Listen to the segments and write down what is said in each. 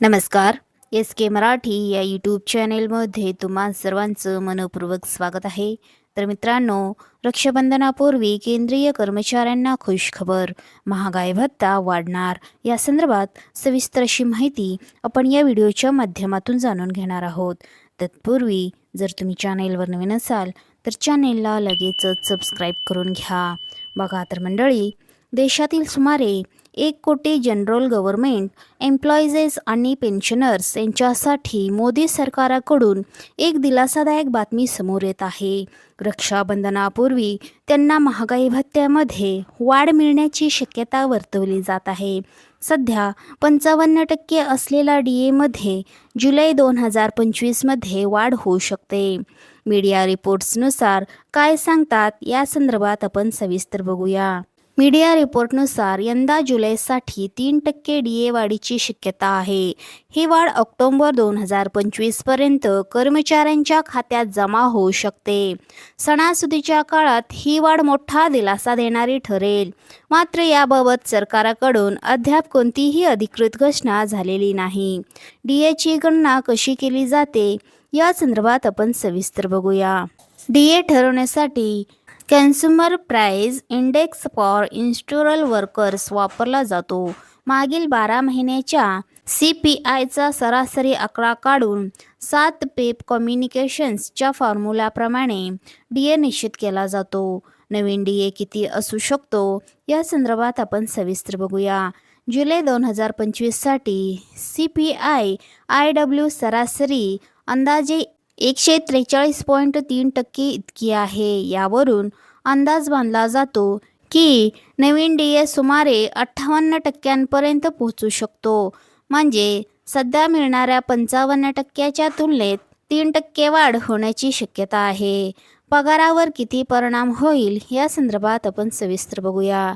नमस्कार. एस के मराठी या यूट्यूब चॅनेलमध्ये तुम्हा सर्वांचं मनपूर्वक स्वागत आहे. तर मित्रांनो रक्षाबंधनापूर्वी केंद्रीय कर्मचाऱ्यांना खुशखबर महागाई भत्ता वाढणार या संदर्भात सविस्तर अशी माहिती आपण या व्हिडिओच्या माध्यमातून जाणून घेणार आहोत. तत्पूर्वी जर तुम्ही चॅनेलवर नवीन असाल तर चॅनेलला लगेचच सबस्क्राईब करून घ्या. बघा तर मंडळी देशातील सुमारे एक कोटी जनरल गव्हर्नमेंट एम्प्लॉईजेस आणि पेन्शनर्स यांच्यासाठी मोदी सरकाराकडून एक दिलासादायक बातमी समोर येत आहे. रक्षाबंधनापूर्वी त्यांना महागाई भत्त्यामध्ये वाढ मिळण्याची शक्यता वर्तवली जात आहे. सध्या पंचावन्न टक्के असलेला डी एमध्ये जुलै दोन हजार पंचवीसमध्ये वाढ होऊ शकते. मीडिया रिपोर्ट्सनुसार काय सांगतात या संदर्भात आपण सविस्तर बघूया. मीडिया रिपोर्टनुसार यंदा जुलैसाठी तीन टक्के डी ए वाढीची शक्यता आहे. ही वाढ ऑक्टोंबर दोन हजार पंचवीसपर्यंत कर्मचाऱ्यांच्या खात्यात जमा होऊ शकते. सणासुदीच्या काळात ही वाढ मोठा दिलासा देणारी ठरेल. मात्र याबाबत सरकाराकडून अद्याप कोणतीही अधिकृत घोषणा झालेली नाही. डी एची गणना कशी केली जाते? या संदर्भात आपण सविस्तर बघूया. डी ए ठरवण्यासाठी consumer price index for industrial workers वापरला जातो. मागील बारा महिन्याच्या सी पी आयचा सरासरी आकडा काढून सात पेप कम्युनिकेशन्सच्या फॉर्म्युलाप्रमाणे डी ए निश्चित केला जातो. नवीन डी ए किती असू शकतो या संदर्भात आपण सविस्तर बघूया. जुलै दोन हजार पंचवीससाठी C P I I W सरासरी अंदाजे एकशे त्रेचाळीस पॉईंट तीन टक्के इतकी आहे. यावरून अंदाज बांधला जातो की नवीन डी ए सुमारे अठ्ठावन्न टक्क्यांपर्यंत पोहोचू शकतो. म्हणजे सध्या मिळणाऱ्या पंचावन्न टक्क्याच्या तुलनेत तीन टक्के वाढ होण्याची शक्यता आहे. पगारावर किती परिणाम होईल या संदर्भात आपण सविस्तर बघूया.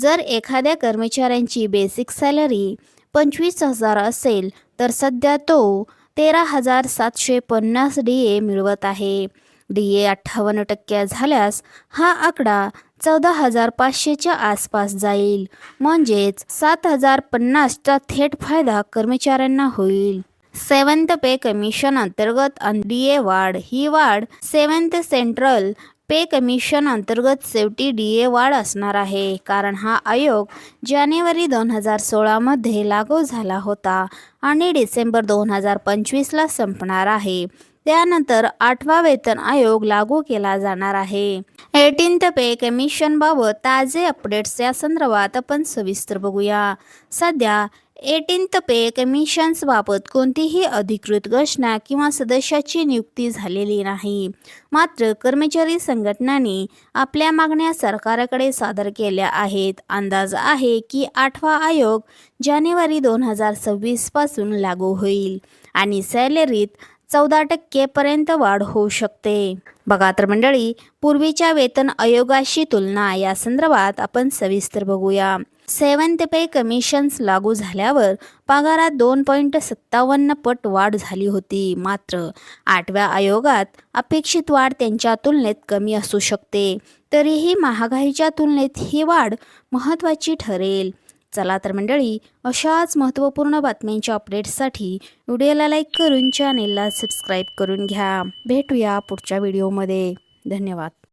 जर एखाद्या कर्मचाऱ्यांची बेसिक सॅलरी पंचवीस हजार असेल तर सध्या तो तेरा हजार सातशे पन्नास डी ए मिळवत आहे. डी ए अठ्ठावन्न टक्के झाल्यास हा आकडा चौदा हजार पाचशेच्या आसपास जाईल. म्हणजेच सात हजार पन्नासचा थेट फायदा कर्मचाऱ्यांना होईल. सेवन्थ पे कमिशन अंतर्गत डी ए वाढ. ही वाढ सेवन्थ सेंट्रल पे कमिशन अंतर्गत शेवटी डी ए वाढ असणार आहे. कारण हा आयोग जानेवारी दोन हजार सोळामध्ये लागू झाला होता आणि डिसेंबर दोन हजार पंचवीसला संपणार आहे. त्यानंतर आठवा वेतन आयोग लागू केला जाणार आहे. एटीन्थ पे कमिशनबाबत ताजे अपडेट्स या संदर्भात आपण सविस्तर बघूया. सध्या एटीन्थ पे कमिशन्सबाबत कोणतीही अधिकृत घोषणा किंवा सदस्याची नियुक्ती झालेली नाही. मात्र कर्मचारी संघटनांनी आपल्या मागण्या सरकारकडे सादर केल्या आहेत. अंदाज आहे की आठवा आयोग जानेवारी दोन हजार सव्वीसपासून लागू होईल आणि सॅलरीत चौदा टक्केपर्यंत वाढ होऊ शकते. बघा तर मंडळी पूर्वीच्या वेतन आयोगाशी तुलना या संदर्भात आपण सविस्तर बघूया. सेवन्थ पे कमिशन्स लागू झाल्यावर पगारात दोन पॉईंट सत्तावन्न पट वाढ झाली होती मात्र आठव्या आयोगात अपेक्षित वाढ त्यांच्या तुलनेत कमी असू शकते. तरीही महागाईच्या तुलनेत ही वाढ महत्त्वाची ठरेल. चला तर मंडळी अशाच महत्त्वपूर्ण बातम्यांच्या अपडेट्ससाठी व्हिडिओला लाईक करून चॅनेलला सबस्क्राईब करून घ्या. भेटूया पुढच्या व्हिडिओमध्ये धन्यवाद.